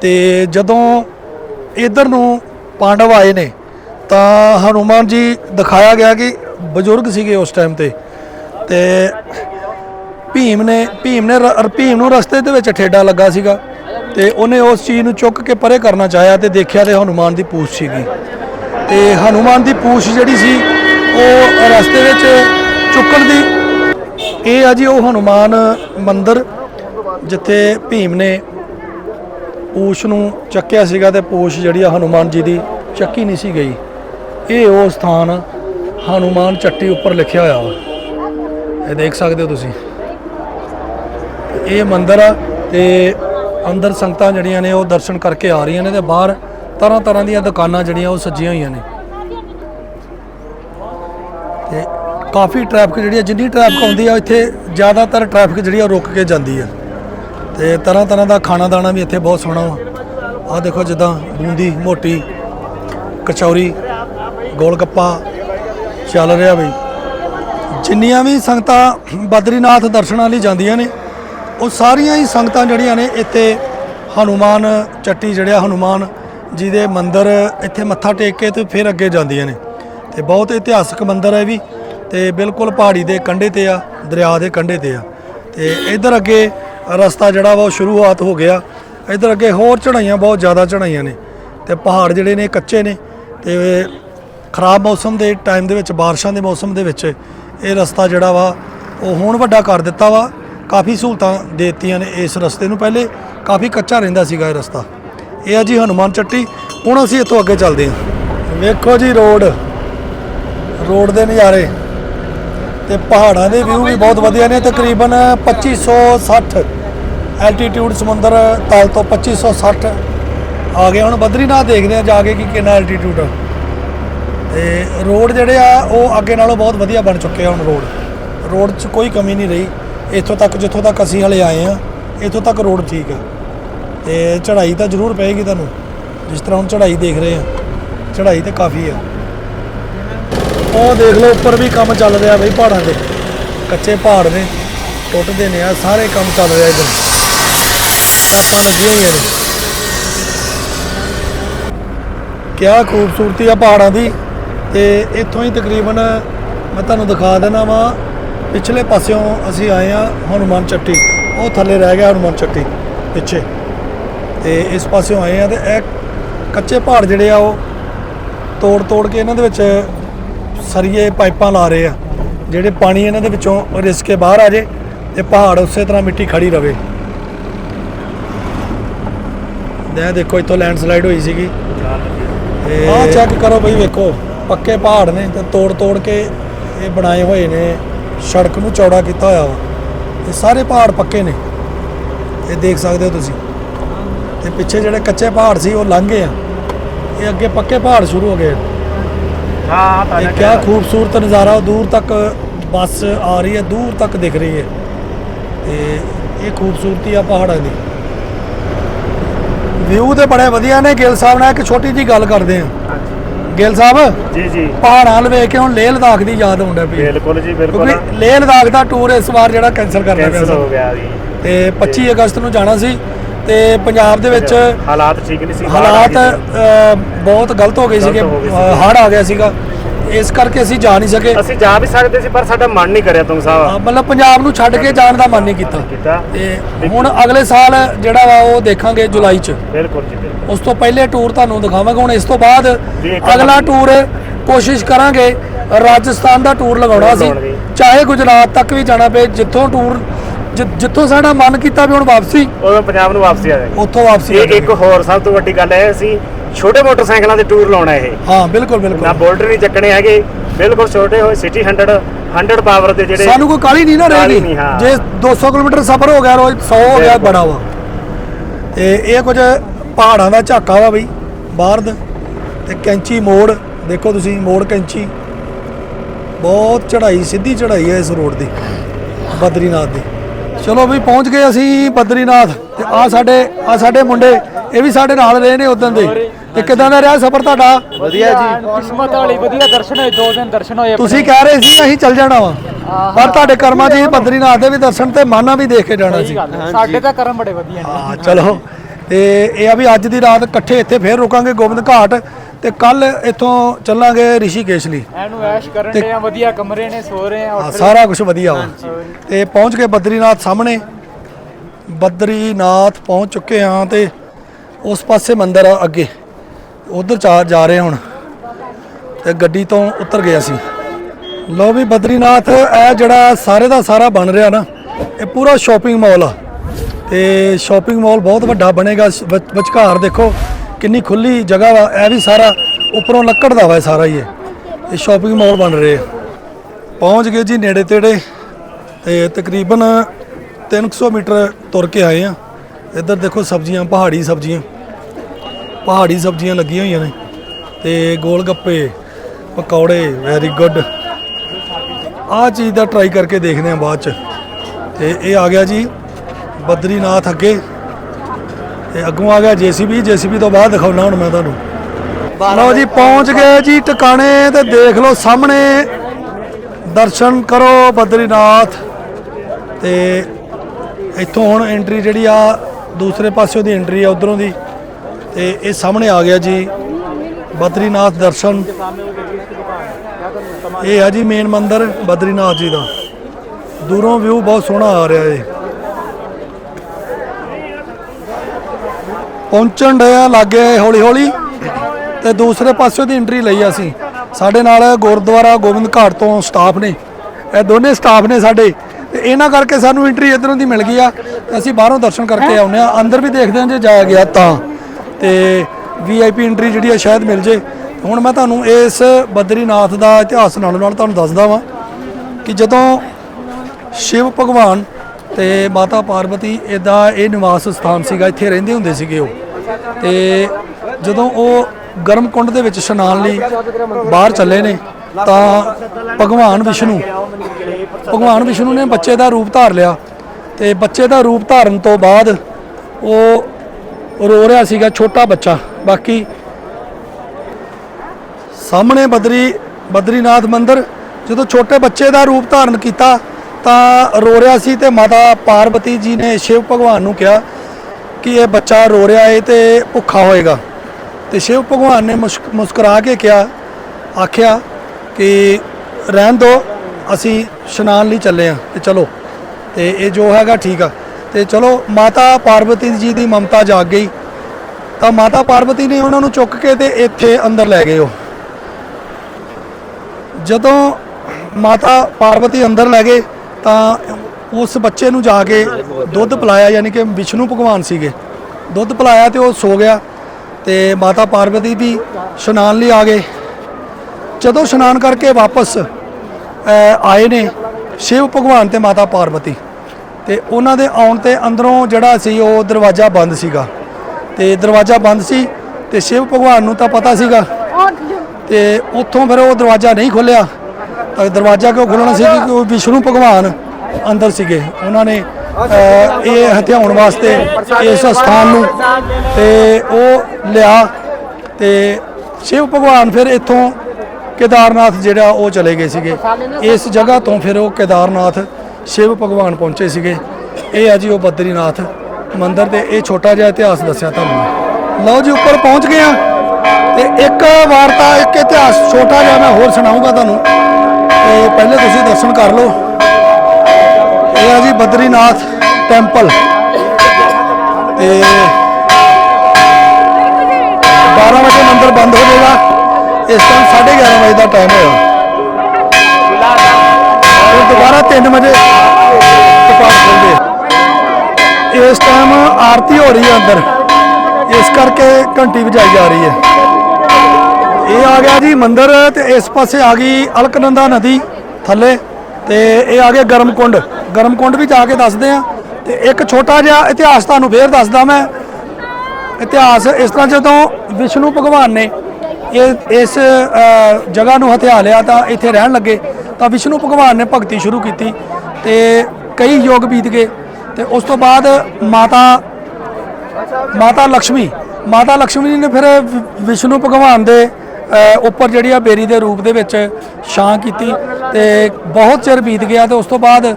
ਤੇ ਜਦੋਂ ਇਧਰ ਨੂੰ ਪਾਂਡਵ ਆਏ ਨੇ ਤਾਂ ਹਨੂਮਾਨ ਜੀ ਦਿਖਾਇਆ ਗਿਆ ਕਿ ਬਜ਼ੁਰਗ ਸੀਗੇ ਉਸ ਟਾਈਮ ਤੇ। ਤੇ ਭੀਮ ਨੇ ਭੀਮ ਨੇ ਰ- ਭੀਮ ਨੂੰ ਰਸਤੇ ਦੇ ਵਿੱਚ ਠੇਡਾ ਲੱਗਾ ਸੀਗਾ ਤੇ ਉਹਨੇ ਉਸ ਚੀਜ਼ ਨੂੰ ਚੁੱਕ ਕੇ ਪਰੇ ਕਰਨਾ ਚਾਹਿਆ ਤੇ ਦੇਖਿਆ ਤੇ ਹਨੂਮਾਨ ਦੀ ਪੂਛ ਸੀਗੀ। ਤੇ ਹਨੂਮਾਨ ਦੀ ਪੂਛ ਜਿਹੜੀ ਸੀ ਉਹ ਰਸਤੇ ਵਿੱਚ ਚੁੱਕਣ ਦੀ। ਇਹ ਆ ਜੀ ਉਹ ਹਨੂਮਾਨ ਮੰਦਿਰ ਜਿੱਥੇ ਭੀਮ ਨੇ ਪੂਛ ਨੂੰ ਚੱਕਿਆ ਸੀਗਾ ਤੇ ਪੂਛ ਜਿਹੜੀ ਆ ਹਨੂਮਾਨ ਜੀ ਦੀ ਚੱਕੀ ਨਹੀਂ ਸੀ ਗਈ। ਇਹ ਉਹ ਸਥਾਨ ਆ, ਹਨੂਮਾਨ ਚੱਟੀ ਉੱਪਰ ਲਿਖਿਆ ਹੋਇਆ ਵਾ। ਇਹ ਦੇਖ ਸਕਦੇ ਹੋ ਤੁਸੀਂ। ਇਹ ਮੰਦਿਰ ਆ ਤੇ ਅੰਦਰ ਸੰਗਤਾਂ ਜਿਹੜੀਆਂ ਨੇ ਉਹ ਦਰਸ਼ਨ ਕਰਕੇ ਆ ਰਹੀਆਂ ਨੇ ਤੇ ਬਾਹਰ ਤਰ੍ਹਾਂ ਤਰ੍ਹਾਂ ਦੀਆਂ ਦੁਕਾਨਾਂ ਜਿਹੜੀਆਂ ਉਹ ਸੱਜੀਆਂ ਹੋਈਆਂ ਨੇ। ਤੇ ਕਾਫੀ ਟ੍ਰੈਫਿਕ ਜਿਹੜੀ ਆ, ਜਿੰਨੀ ਟ੍ਰੈਫਿਕ ਆਉਂਦੀ ਆ, ਇੱਥੇ ਜ਼ਿਆਦਾਤਰ ਟ੍ਰੈਫਿਕ ਜਿਹੜੀ ਆ ਰੁਕ ਕੇ ਜਾਂਦੀ ਆ। ਤੇ ਤਰ੍ਹਾਂ ਤਰ੍ਹਾਂ ਦਾ ਖਾਣਾ ਦਾਣਾ ਵੀ ਇੱਥੇ ਬਹੁਤ ਸੋਹਣਾ ਵਾ। ਆਹ ਦੇਖੋ ਜਿੱਦਾਂ ਬੂੰਦੀ, ਮੋਟੀ, ਕਚੌਰੀ ਗੋਲ ਗੱਪਾ ਚੱਲ ਰਿਹਾ ਬਈ। ਜਿੰਨੀਆਂ ਵੀ ਸੰਗਤਾਂ ਬਦਰੀਨਾਥ ਦਰਸ਼ਨਾਂ ਲਈ ਜਾਂਦੀਆਂ ਨੇ ਉਹ ਸਾਰੀਆਂ ਹੀ ਸੰਗਤਾਂ ਜਿਹੜੀਆਂ ਨੇ ਇੱਥੇ ਹਨੂਮਾਨ ਚੱਟੀ ਜਿਹੜਿਆ ਹਨੂਮਾਨ ਜੀ ਦੇ ਮੰਦਿਰ ਇੱਥੇ ਮੱਥਾ ਟੇਕ ਕੇ ਤੇ ਫਿਰ ਅੱਗੇ ਜਾਂਦੀਆਂ ਨੇ। ਤੇ ਬਹੁਤ ਇਤਿਹਾਸਕ ਮੰਦਿਰ ਹੈ ਵੀ। ਤੇ ਬਿਲਕੁਲ ਪਹਾੜੀ ਦੇ ਕੰਢੇ ਤੇ ਆ, ਦਰਿਆ ਦੇ ਕੰਢੇ ਤੇ ਆ। ਤੇ ਇਧਰ ਅੱਗੇ ਰਸਤਾ ਜਿਹੜਾ ਵਾ ਉਹ ਸ਼ੁਰੂਆਤ ਹੋ ਗਿਆ। ਇਧਰ ਅੱਗੇ ਹੋਰ ਚੜਾਈਆਂ ਬਹੁਤ ਜ਼ਿਆਦਾ ਚੜਾਈਆਂ ਨੇ। ਤੇ ਪਹਾੜ ਜਿਹੜੇ ਨੇ ਕੱਚੇ ਨੇ। ਤੇ ਖਰਾਬ ਮੌਸਮ ਦੇ ਟਾਈਮ ਦੇ ਵਿੱਚ, ਬਾਰਿਸ਼ਾਂ ਦੇ ਮੌਸਮ ਦੇ ਵਿੱਚ ਇਹ ਰਸਤਾ ਜਿਹੜਾ ਵਾ ਉਹ ਹੁਣ ਵੱਡਾ ਕਰ ਦਿੱਤਾ ਵਾ। ਕਾਫੀ ਸਹੂਲਤਾਂ ਦੇ ਦਿੱਤੀਆਂ ਨੇ ਇਸ ਰਸਤੇ ਨੂੰ ਪਹਿਲੇ ਕਾਫੀ ਕੱਚਾ ਰਹਿੰਦਾ ਸੀਗਾ ਇਹ ਰਸਤਾ। ਇਹ ਆ ਜੀ ਹਨੂਮਾਨ ਚੱਟੀ। ਹੁਣ ਅਸੀਂ ਇੱਥੋਂ ਅੱਗੇ ਚੱਲਦੇ ਹਾਂ। ਵੇਖੋ ਜੀ ਰੋਡ। ਰੋਡ ਦੇ ਨਜ਼ਾਰੇ। ਤੇ ਪਹਾੜਾਂ ਦੇ ਵਿਊ ਵੀ ਬਹੁਤ ਵਧੀਆ ਨੇ। ਤਕਰੀਬਨ 2560 ਐਲਟੀਟਿਊਡ ਸਮੁੰਦਰ ਤਲ ਤੋਂ 2560 ਆ ਗਏ। ਹੁਣ ਬਦਰੀਨਾਥ ਦੇਖਦੇ ਆ ਜਾ ਕੇ ਕਿ ਕਿੰਨਾ ਐਲਟੀਟਿਊਡ ਆ। ਤੇ ਰੋਡ ਜਿਹੜੇ ਆ, ਉਹ ਅੱਗੇ ਨਾਲੋਂ ਬਹੁਤ ਵਧੀਆ ਬਣ ਚੁੱਕੇ ਆ ਹੁਣ ਰੋਡ। ਰੋਡ 'ਚ ਕੋਈ ਕਮੀ ਨਹੀਂ ਰਹੀ। ਇੱਥੋਂ ਤੱਕ ਜਿੱਥੋਂ ਤੱਕ ਅਸੀਂ ਹਲੇ ਆਏ ਆ ਇੱਥੋਂ ਤੱਕ ਰੋਡ ਠੀਕ ਆ ਤੇ ਚੜ੍ਹਾਈ ਤਾਂ ਜ਼ਰੂਰ ਪਏਗੀ ਤੁਹਾਨੂੰ, ਜਿਸ ਤਰ੍ਹਾਂ ਹੁਣ ਚੜ੍ਹਾਈ ਦੇਖ ਰਹੇ ਆ ਚੜ੍ਹਾਈ ਤੇ ਕਾਫੀ ਆ ਉਹ ਦੇਖ ਲਓ, ਉੱਪਰ ਵੀ ਕੰਮ ਚੱਲ ਰਿਹਾ ਬਈ ਪਹਾੜਾਂ ਦੇ ਕੱਚੇ ਪਹਾੜ ਨੇ, ਟੁੱਟਦੇ ਨੇ ਆ, ਸਾਰੇ ਕੰਮ ਚੱਲ ਰਿਹਾ ਇਧਰ। ਆਪਾਂ ਲੱਗੀਆਂ ਹੋਈਆਂ ਨੇ। ਕਿਆ ਖੂਬਸੂਰਤੀ ਆ ਪਹਾੜਾਂ ਦੀ। ਤੇ ਇੱਥੋਂ ਹੀ ਤਕਰੀਬਨ ਮੈਂ ਤੁਹਾਨੂੰ ਦਿਖਾ ਦੇਣਾ ਵਾ ਪਿਛਲੇ ਪਾਸਿਓਂ ਅਸੀਂ ਆਏ ਆ ਹਨੂਮਾਨ ਚੱਟੀ। ਉਹ ਥੱਲੇ ਰਹਿ ਗਿਆ ਹਨੂਮਾਨ ਚੱਟੀ ਪਿੱਛੇ। ਤੇ ਇਸ ਪਾਸਿਓਂ ਆਏ ਆ ਤੇ ਇਹ ਕੱਚੇ ਪਹਾੜ ਜਿਹੜੇ ਆ ਉਹ ਤੋੜ ਤੋੜ ਕੇ ਇਹਨਾਂ ਦੇ ਵਿੱਚ ਸਰੀਏ ਪਾਈਪਾਂ ਲਾ ਰਹੇ ਆ ਜਿਹੜੇ ਪਾਣੀ ਇਹਨਾਂ ਦੇ ਵਿੱਚੋਂ ਰਿਸ ਕੇ ਬਾਹਰ ਆ ਜੇ ਤੇ ਪਹਾੜ ਉਸੇ ਤਰ੍ਹਾਂ ਮਿੱਟੀ ਖੜੀ ਰਵੇ। ਇਹ ਦੇਖੋ ਇੱਥੋਂ ਲੈਂਡਸਲਾਈਡ ਹੋਈ ਸੀਗੀ। ਆਹ ਚੈੱਕ ਕਰੋ ਬਈ ਵੇਖੋ। ਪੱਕੇ ਪਹਾੜ ਨੇ ਤੇ ਤੋੜ ਤੋੜ ਕੇ ਇਹ ਬਣਾਏ ਹੋਏ ਨੇ। ਸੜਕ ਨੂੰ ਚੌੜਾ ਕੀਤਾ ਹੋਇਆ ਵਾ। ਇਹ ਸਾਰੇ ਪਹਾੜ ਪੱਕੇ ਨੇ। ਇਹ ਦੇਖ ਸਕਦੇ ਹੋ ਤੁਸੀਂ। ਤੇ ਪਿੱਛੇ ਜਿਹੜੇ ਕੱਚੇ ਪਹਾੜ ਸੀ ਉਹ ਲੰਘ ਗਏ ਆ। ਇਹ ਅੱਗੇ ਪੱਕੇ ਪਹਾੜ ਸ਼ੁਰੂ ਹੋ ਗਏ ਆ। ਹਾਂ ਤਾਂ ਇਹ ਕਿਆ ਖੂਬਸੂਰਤ ਨਜ਼ਾਰਾ ਦੂਰ ਤੱਕ ਬੱਸ ਆ ਰਹੀ ਹੈ ਦੂਰ ਤੱਕ ਦਿਖ ਰਹੀ ਹੈ। ਤੇ ਇਹ ਖੂਬਸੂਰਤੀ ਆ ਪਹਾੜਾਂ ਦੀ। ਵਿਊ ਤੇ ਬੜੇ ਵਧੀਆ ਨੇ ਗਿੱਲ ਸਾਹਿਬ ਨਾਲ ਇੱਕ ਛੋਟੀ ਜੀ ਗੱਲ ਕਰਦੇ ਆ ਗਿੱਲ ਸਾਹਿਬ? ਜੀ ਜੀ। ਪਹਾੜਾਂ ਵੱਲ ਵੇਖ ਕੇ ਹੁਣ ਲੇਹ ਲਦਾਖ ਦੀ ਯਾਦ ਆਉਂਦਾ ਪਈ। ਬਿਲਕੁਲ ਜੀ ਬਿਲਕੁਲ। ਕਿਉਂਕਿ ਲੇਹ ਲਦਾਖ ਦਾ ਟੂਰ ਇਸ ਵਾਰ ਜਿਹੜਾ ਕੈਨਸਲ ਕਰਨਾ ਪਿਆ ਕੈਂਸਲ ਹੋ ਸੀ ਗਿਆ ਜੀ। ਤੇ 25 ਅਗਸਤ ਨੂੰ ਜਾਣਾ ਸੀ। ਤੇ ਪੰਜਾਬ ਦੇ ਵਿੱਚ ਹਾਲਾਤ ਠੀਕ ਨਹੀਂ ਸੀ ਹਾਲਾਤ ਬਹੁਤ ਗਲਤ ਹੋ ਗਏ ਸੀਗੇ। ਹੋ ਗਏ ਸੀਗੇ। ਹੜ ਆ ਗਿਆ ਸੀਗਾ। ਇਸ ਕਰਕੇ ਅਸੀਂ ਜਾ ਨਹੀਂ ਸਕੇ। ਅਸੀਂ ਜਾ ਵੀ ਸਕਦੇ ਸੀ ਪਰ ਸਾਡਾ ਮਨ ਨਹੀਂ ਕਰਿਆ ਆ, ਸਾਹਿਬ। ਮਤਲਬ ਪੰਜਾਬ ਨੂੰ ਛੱਡ ਕੇ ਜਾਣ ਦਾ ਮਨ ਨਹੀਂ ਕੀਤਾ। ਤੇ ਹੁਣ ਅਗਲੇ ਸਾਲ ਜਿਹੜਾ ਵਾ ਉਹ ਦੇਖਾਂਗੇ ਜੁਲਾਈ 'ਚ। ਬਿਲਕੁਲ ਜੀ ਬਿਲਕੁਲ। ਉਸ ਤੋਂ ਪਹਿਲੇ ਟੂਰ ਤੁਹਾਨੂੰ ਦਿਖਾਵਾਂਗੇ ਹੁਣ ਇਸ ਤੋਂ ਬਾਅਦ ਅਗਲਾ। ਟੂਰ ਕੋਸ਼ਿਸ਼ ਕਰਾਂਗੇ ਰਾਜਸਥਾਨ ਦਾ ਟੂਰ ਲਗਾਉਣਾ ਸੀ। ਚਾਹੇ ਗੁਜਰਾਤ ਤੱਕ ਵੀ ਜਾਣਾ ਪਏ ਜਿੱਥੋਂ ਟੂਰ ਜਿੱਥੋਂ ਸਾਡਾ ਮਨ ਕੀਤਾ ਵੀ ਹੁਣ ਵਾਪਸੀ। ਉਦੋਂ ਪੰਜਾਬ ਨੂੰ ਵਾਪਸੀ ਆ ਜਾਏ ਉੱਥੋਂ ਵਾਪਸੀ ਇਹ ਇੱਕ ਹੋਰ ਸਭ ਤੋਂ ਵੱਡੀ ਗੱਲ ਇਹ ਸੀ ਛੋਟੇ ਮੋਟਰਸਾਈਕਲਾਂ ਦੇ ਟੂਰ ਲਾਉਣਾ ਇਹ। ਹਾਂ ਬਿਲਕੁਲ ਨਾ ਬਿਲਕੁਲ ਬੋਲਡਰ ਨਹੀਂ ਚੱਕਣੇ ਹੈਗੇ ਬਿਲਕੁਲ ਛੋਟੇ ਹੋਏ ਸਿਟੀ 100 100 ਪਾਵਰ ਦੇ ਜਿਹੜੇ ਸਾਨੂੰ ਕੋਈ ਕਾਲੀ ਨਹੀਂ ਨਾ ਕਾਹਲੀ ਰਹੇਗੀ ਨਹੀਂ, ਹਾਂ। ਜੇ 200 ਕਿਲੋਮੀਟਰ ਸਫ਼ਰ ਹੋ ਗਿਆ ਰੋਜ਼ 100 ਹੋ ਗਿਆ ਬਿਲਕੁਲ। ਬੜਾ ਵਾ। ਤੇ ਇਹ ਕੁਝ ਪਹਾੜਾਂ ਦਾ ਝਾਕਾ ਵਾ ਬਈ ਬਾਹਰ ਦਾ। ਤੇ ਕੈਂਚੀ ਮੋੜ ਦੇਖੋ ਤੁਸੀਂ ਮੋੜ ਕੈਂਚੀ। ਬਹੁਤ ਚੜ੍ਹਾਈ ਸਿੱਧੀ ਚੜ੍ਹਾਈ ਹੈ ਇਸ ਰੋਡ ਦੀ ਬਦਰੀਨਾਥ ਦੀ। ਚਲੋ ਵੀ ਪਹੁੰਚ ਗਏ ਅਸੀਂ ਬਦਰੀਨਾਥ। ਤੇ ਆ ਸਾਡੇ ਆ ਸਾਡੇ ਮੁੰਡੇ ਇਹ ਵੀ ਸਾਡੇ ਨਾਲ ਰਹੇ ਨੇ ਉਦੋਂ ਦੇ। ਤੇ ਕਿਦਾਂ ਦਾ ਰਿਹਾ ਸਫ਼ਰ ਤੁਹਾਡਾ? ਵਧੀਆ ਜੀ। ਕਿਸਮਤ ਵਾਲੀ ਵਧੀਆ ਦਰਸ਼ਨ ਹੋਏ ਦੋ ਦਿਨ ਦਰਸ਼ਨ ਹੋਏ ਤੁਸੀਂ ਕਹਿ ਰਹੇ ਸੀ ਅਸੀਂ ਚੱਲ ਜਾਣਾ ਵਾ। ਪਰ ਤੁਹਾਡੇ ਕਰਮਾਂ 'ਚ ਇਹ ਬਦਰੀਨਾਥ ਦੇ ਵੀ ਦਰਸ਼ਨ ਤੇ ਮਾਨਾ ਵੀ ਦੇਖ ਕੇ ਜਾਣਾ ਸੀ। ਸਾਡੇ ਤਾਂ ਕਰਮ ਬੜੇ ਵਧੀਆ ਨੇ। ਹਾਂ ਚਲੋ। ਤੇ ਇਹ ਆ ਵੀ ਅੱਜ ਦੀ ਰਾਤ ਇਕੱਠੇ ਇੱਥੇ ਫੇਰ ਰੁਕਾਂਗੇ ਗੋਬਿੰਦ ਘਾਟ ਤੇ ਕੱਲ ਇੱਥੋਂ ਚੱਲਾਂਗੇ ਰਿਸ਼ੀਕੇਸ਼ ਲਈ। ਐਨੂੰ ਐਸ਼ ਕਰਨ ਦੇ ਆ ਵਧੀਆ ਕਮਰੇ ਨੇ ਸੋ ਰਹੇ ਆ ਹਾਂ, ਸਾਰਾ ਕੁਝ ਵਧੀਆ ਵਾ। ਤੇ ਪਹੁੰਚ ਗਏ ਬਦਰੀਨਾਥ ਸਾਹਮਣੇ। ਬਦਰੀਨਾਥ ਪਹੁੰਚ ਚੁੱਕੇ ਹਾਂ ਤੇ ਉਸ ਪਾਸੇ ਮੰਦਿਰ ਆ ਅੱਗੇ। ਉਧਰ ਚਾ ਜਾ ਰਹੇ ਹੁਣ। ਤੇ ਗੱਡੀ ਤੋਂ ਉਤਰ ਗਏ ਅਸੀਂ। ਲੋ ਵੀ ਬਦਰੀਨਾਥ, ਇਹ ਜਿਹੜਾ ਸਾਰੇ ਦਾ ਸਾਰਾ ਬਣ ਰਿਹਾ ਨਾ, ਇਹ ਪੂਰਾ ਸ਼ਾਪਿੰਗ ਮਾਲ ਆ। ਤੇ ਸ਼ਾਪਿੰਗ ਮਾਲ ਬਹੁਤ ਵੱਡਾ ਬਣੇਗਾ। ਵਿਚਕਾਰ ਦੇਖੋ ਕਿੰਨੀ ਖੁੱਲੀ ਜਗ੍ਹਾ ਵਾ। ਇਹ ਵੀ ਸਾਰਾ ਉੱਪਰੋਂ ਲੱਕੜ ਦਾ ਵਾ ਸਾਰਾ ਹੀ। ਇਹ ਇਹ ਸ਼ਾਪਿੰਗ ਮਾਲ ਬਣ ਰਹੇ ਪਹੁੰਚ ਗਏ ਜੀ ਨੇੜੇ ਤੇੜੇ। ਤੇ ਤਕਰੀਬਨ 300 ਮੀਟਰ ਤੁਰ ਕੇ ਆਏ ਆ। ਇੱਧਰ ਦੇਖੋ ਸਬਜ਼ੀਆਂ, ਪਹਾੜੀ ਸਬਜ਼ੀਆਂ। ਪਹਾੜੀ ਸਬਜ਼ੀਆਂ ਲੱਗੀਆਂ ਹੋਈਆਂ ਨੇ ਤੇ ਗੋਲ ਗੱਪੇ, ਪਕੌੜੇ ਵੈਰੀ ਗੁੱਡ ਆਹ ਚੀਜ਼ ਦਾ ਟਰਾਈ ਕਰਕੇ ਦੇਖਦੇ ਆ ਬਾਅਦ ਚ। ਤੇ ਇਹ ਆ ਗਿਆ ਜੀ ਬਦਰੀਨਾਥ ਅੱਗੇ। ਤੇ ਅੱਗੋਂ ਆ ਗਿਆ ਜੀਸੀਬੀ ਜੀਸੀਬੀ ਤੋਂ ਬਾਅਦ ਦਿਖਾਉਣਾ ਹੁਣ ਮੈਂ ਤੁਹਾਨੂੰ। ਲਓ ਜੀ, ਪਹੁੰਚ ਗਏ ਜੀ ਟਿਕਾਣੇ ਤੇ ਦੇਖ ਲਓ ਸਾਹਮਣੇ। ਦਰਸ਼ਨ ਕਰੋ ਬਦਰੀਨਾਥ। ਤੇ ਇੱਥੋਂ ਹੁਣ ਐਂਟਰੀ ਜਿਹੜੀ ਆ, ਦੂਸਰੇ ਪਾਸਿਓਂ ਦੀ ਐਂਟਰੀ ਆ, ਉਧਰੋਂ ਦੀ। ਤੇ ਇਹ ਸਾਹਮਣੇ ਆ ਗਿਆ ਜੀ। ਬਦਰੀਨਾਥ ਦਰਸ਼ਨ। ਇਹ ਆ ਜੀ ਮੇਨ ਮੰਦਿਰ ਬਦਰੀਨਾਥ ਜੀ ਦਾ। ਦੂਰੋਂ ਵਿਊ ਬਹੁਤ ਸੋਹਣਾ ਆ ਰਿਹਾ ਏ ਪਹੁੰਚਣ ਡਿਆ ਲੱਗੇ ਹੌਲੀ ਹੌਲੀ ਤੇ ਦੂਸਰੇ ਪਾਸਿਓਂ ਦੀ ਐਂਟਰੀ ਲਈ ਅਸੀਂ। ਸਾਡੇ ਨਾਲ ਗੁਰਦੁਆਰਾ ਗੋਬਿੰਦ ਘਾਟ ਤੋਂ ਸਟਾਫ ਨੇ। ਇਹ ਦੋਨੇ ਸਟਾਫ ਨੇ ਸਾਡੇ। ਤੇ ਇਹਨਾਂ ਕਰਕੇ ਸਾਨੂੰ ਐਂਟਰੀ ਇਧਰੋਂ ਦੀ ਮਿਲ ਗਈ ਆ। ਅਸੀਂ ਬਾਹਰੋਂ ਦਰਸ਼ਨ ਕਰਕੇ ਆਉਨੇ ਆ। ਅੰਦਰ ਵੀ ਦੇਖਦੇ ਹਾਂ ਜੇ ਜਾਇਆ ਗਿਆ ਤਾਂ। ਤੇ ਵੀਆਈਪੀ ਐਂਟਰੀ ਜਿਹੜੀ ਆ ਸ਼ਾਇਦ ਮਿਲ ਜੇ। ਹੁਣ ਮੈਂ ਤੁਹਾਨੂੰ ਇਸ ਬਦਰੀਨਾਥ ਦਾ ਇਤਿਹਾਸ ਨਾਲੋਂ ਨਾਲ ਤੁਹਾਨੂੰ ਦੱਸਦਾ ਵਾਂ ਕਿ ਜਦੋਂ ਸ਼ਿਵ ਭਗਵਾਨ ਤੇ ਮਾਤਾ ਪਾਰਵਤੀ ਇਹਦਾ ਇਹ ਨਿਵਾਸ ਸਥਾਨ ਸੀਗਾ, ਇੱਥੇ ਰਹਿੰਦੇ ਹੁੰਦੇ ਸੀਗੇ ਉਹ। ਤੇ ਜਦੋਂ ਉਹ ਗਰਮ ਕੁੰਡ ਦੇ ਵਿੱਚ ਇਸ਼ਨਾਨ ਲਈ ਬਾਹਰ ਚੱਲੇ ਨੇ, ਤਾਂ ਭਗਵਾਨ ਵਿਸ਼ਨੂੰ ਭਗਵਾਨ ਵਿਸ਼ਨੂੰ ਨੇ ਬੱਚੇ ਦਾ ਰੂਪ ਧਾਰ ਲਿਆ ਤੇ ਬੱਚੇ ਦਾ ਰੂਪ ਧਾਰਨ ਤੋਂ ਬਾਅਦ ਉਹ ਰੋ ਰਿਹਾ ਸੀਗਾ, ਛੋਟਾ ਬੱਚਾ। ਬਾਕੀ ਸਾਹਮਣੇ ਬਦਰੀ, ਬਦਰੀਨਾਥ ਮੰਦਿਰ, ਜਦੋਂ ਛੋਟੇ ਬੱਚੇ ਦਾ ਰੂਪ ਧਾਰਨ ਕੀਤਾ, ਤਾਂ ਰੋ ਰਿਹਾ ਸੀ ਤੇ ਮਾਤਾ ਪਾਰਵਤੀ ਜੀ ਨੇ ਸ਼ਿਵ ਭਗਵਾਨ ਨੂੰ ਕਿਹਾ ਕਿ ਇਹ ਬੱਚਾ ਰੋ ਰਿਹਾ ਹੈ ਤੇ ਭੁੱਖਾ ਹੋਏਗਾ। ਤੇ ਸ਼ਿਵ ਭਗਵਾਨ ਨੇ ਮੁਸਕ- ਮੁਸਕਰਾ ਕੇ ਕਿਹਾ, ਆਖਿਆ ਕਿ ਰਹਿਣ ਦੋ, ਅਸੀਂ ਇਸ਼ਨਾਨ ਲਈ ਚੱਲੇ ਆ ਤੇ ਚਲੋ। ਤੇ ਇਹ ਜੋ ਹੈਗਾ ਠੀਕ ਆ। ਤੇ ਚਲੋ ਮਾਤਾ ਪਾਰਵਤੀ ਜੀ ਦੀ ਮਮਤਾ ਜਾਗ ਗਈ। ਤਾਂ ਮਾਤਾ ਪਾਰਵਤੀ ਨੇ ਉਹਨਾਂ ਨੂੰ ਚੁੱਕ ਕੇ ਤੇ ਇੱਥੇ ਅੰਦਰ ਲੈ ਗਏ ਉਹ। ਜਦੋਂ ਮਾਤਾ ਪਾਰਵਤੀ ਅੰਦਰ ਲੈ ਗਏ, ਤਾਂ ਉਸ ਬੱਚੇ ਨੂੰ ਜਾ ਕੇ ਦੁੱਧ ਪਿਲਾਇਆ, ਯਾਨੀ ਕਿ ਵਿਸ਼ਨੂੰ ਭਗਵਾਨ ਸੀਗੇ। ਦੁੱਧ ਪਿਲਾਇਆ ਤੇ ਉਹ ਸੋ ਗਿਆ ਤੇ ਮਾਤਾ ਪਾਰਵਤੀ ਵੀ ਇਸ਼ਨਾਨ ਲਈ ਆ ਗਏ। ਜਦੋਂ ਇਸ਼ਨਾਨ ਕਰਕੇ ਵਾਪਸ ਆਏ ਨੇ ਸ਼ਿਵ ਭਗਵਾਨ ਤੇ ਮਾਤਾ ਪਾਰਵਤੀ। ਤੇ ਉਹਨਾਂ ਦੇ ਆਉਣ ਤੇ ਅੰਦਰੋਂ ਜਿਹੜਾ ਸੀ ਉਹ ਦਰਵਾਜ਼ਾ ਬੰਦ ਸੀਗਾ। ਤੇ ਦਰਵਾਜ਼ਾ ਬੰਦ ਸੀ ਤੇ ਸ਼ਿਵ ਭਗਵਾਨ ਨੂੰ ਤਾਂ ਪਤਾ ਸੀਗਾ। ਤੇ ਉੱਥੋਂ ਫਿਰ ਉਹ ਦਰਵਾਜ਼ਾ ਨਹੀਂ ਖੋਲਿਆ। ਤਾਂ ਦਰਵਾਜ਼ਾ ਕਿਉਂ ਖੋਲਣਾ ਸੀ ਕਿ ਉਹ ਵਿਸ਼ਨੂੰ ਭਗਵਾਨ ਅੰਦਰ ਸੀਗੇ। ਉਹਨਾਂ ਨੇ ਇਹ ਹਥਿਆਉਣ ਵਾਸਤੇ ਇਸ ਸਥਾਨ ਨੂੰ ਤੇ ਉਹ ਲਿਆ ਤੇ ਸ਼ਿਵ ਭਗਵਾਨ ਫਿਰ ਇੱਥੋਂ ਕੇਦਾਰਨਾਥ ਜਿਹੜਾ ਉਹ ਚਲੇ ਗਏ ਸੀਗੇ। ਇਸ ਜਗ੍ਹਾ ਤੋਂ ਫਿਰ ਉਹ ਕੇਦਾਰਨਾਥ ਸ਼ਿਵ ਭਗਵਾਨ ਪਹੁੰਚੇ ਸੀਗੇ। ਇਹ ਆ ਜੀ ਉਹ ਬਦਰੀਨਾਥ ਮੰਦਿਰ ਤੇ ਇਹ ਛੋਟਾ ਜਿਹਾ ਇਤਿਹਾਸ ਦੱਸਿਆ ਤੁਹਾਨੂੰ ਲਓ ਜੀ, ਉੱਪਰ ਪਹੁੰਚ ਗਏ ਆ ਤੇ ਇੱਕ ਵਾਰਤਾ, ਇੱਕ ਇਤਿਹਾਸ ਛੋਟਾ ਜਿਹਾ ਮੈਂ ਹੋਰ ਸੁਣਾਉਂਗਾ ਤੁਹਾਨੂੰ। ਤੇ ਪਹਿਲੇ ਤੁਸੀਂ ਦਰਸ਼ਨ ਕਰ ਲਓ। ਇਹ ਆ ਜੀ ਬਦਰੀਨਾਥ ਟੈਂਪਲ। ਤੇ 12 ਵਜੇ ਮੰਦਿਰ ਬੰਦ ਹੋ ਜਾਏਗਾ। ਇਸ ਟਾਈਮ 11:30 ਵਜੇ ਦਾ ਟਾਈਮ ਹੋਇਆ ਦੁਬਾਰਾ 3 ਵਜੇ ਕਪਾਟ ਖੁੱਲਦੇ ਇਸ ਟਾਈਮ ਆਰਤੀ ਹੋ ਰਹੀ ਹੈ ਅੰਦਰ। ਇਸ ਕਰਕੇ ਘੰਟੀ ਵਜਾਈ ਜਾ ਰਹੀ ਹੈ। ਇਹ ਆ ਗਿਆ ਜੀ ਮੰਦਿਰ ਤੇ ਇਸ ਪਾਸੇ ਆ ਗਈ ਅਲਕਨੰਦਾ ਨਦੀ ਥੱਲੇ ਤੇ ਇਹ ਆ ਗਿਆ ਗਰਮ ਕੁੰਡ। ਗਰਮ ਕੁੰਡ ਵੀ ਜਾ ਕੇ ਦੱਸਦੇ ਆ। ਤੇ ਇੱਕ ਛੋਟਾ ਜਿਹਾ ਇਤਿਹਾਸ ਤੁਹਾਨੂੰ ਫੇਰ ਦੱਸਦਾ ਮੈਂ। ਇਤਿਹਾਸ ਇਸ ਤਰ੍ਹਾਂ ਜਦੋਂ ਵਿਸ਼ਨੂੰ ਭਗਵਾਨ ਨੇ ਇਹ ਇਸ ਜਗ੍ਹਾ ਨੂੰ ਹਥਿਆ ਲਿਆ ਤਾਂ ਇੱਥੇ ਰਹਿਣ ਲੱਗੇ। ਤਾਂ ਵਿਸ਼ਨੂੰ ਭਗਵਾਨ ਨੇ ਭਗਤੀ ਸ਼ੁਰੂ ਕੀਤੀ ਤੇ ਕਈ ਯੋਗ ਬੀਤ ਗਏ ਤੇ ਉਸ ਤੋਂ ਬਾਅਦ ਮਾਤਾ ਮਾਤਾ ਲక్ష్ਮੀ ਮਾਤਾ ਲక్ష్ਮੀ ਨੇ ਫਿਰ ਵਿਸ਼ਨੂੰ ਭਗਵਾਨ ਦੇ ਉੱਪਰ ਜਿਹੜੀ ਆ 베ਰੀ ਦੇ ਰੂਪ ਦੇ ਵਿੱਚ ਛਾਂ ਕੀਤੀ ਤੇ ਬਹੁਤ ਚਿਰ ਬੀਤ ਗਿਆ ਤੇ ਉਸ ਤੋਂ ਬਾਅਦ